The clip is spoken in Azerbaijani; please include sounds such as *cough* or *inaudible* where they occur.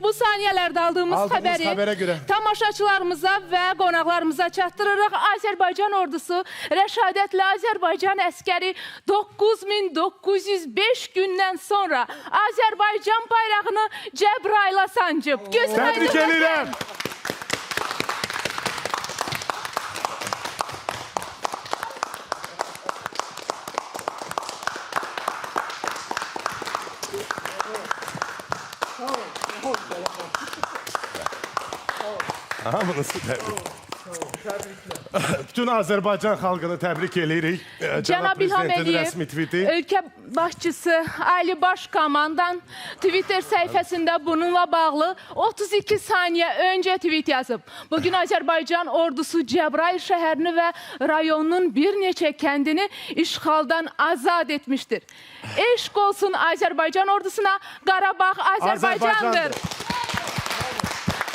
bu saniyələrdə aldığımız, Aldığımız xəbəri xəbərə görə. tamaşaçılarımıza və qonaqlarımıza çatdırırıq. Azərbaycan ordusu rəşadətli Azərbaycan əskəri 9905 gündən sonra Azərbaycan bayrağını Cəbrayla sancıb. Təbrik edirəm. Hamınızı təbrik. *laughs* Bütün Azərbaycan xalqını təbrik eləyirik. Cənab İlham Əliyev, ölkə başçısı Ali Başkomandan Twitter səhifəsində bununla bağlı 32 saniyə öncə tweet yazıb. Bugün Azərbaycan ordusu Cəbrayıl şəhərini və rayonunun bir neçə kəndini işğaldan azad etmişdir. Eşq olsun Azərbaycan ordusuna, Qarabağ Azərbaycandır. Azərbaycandır.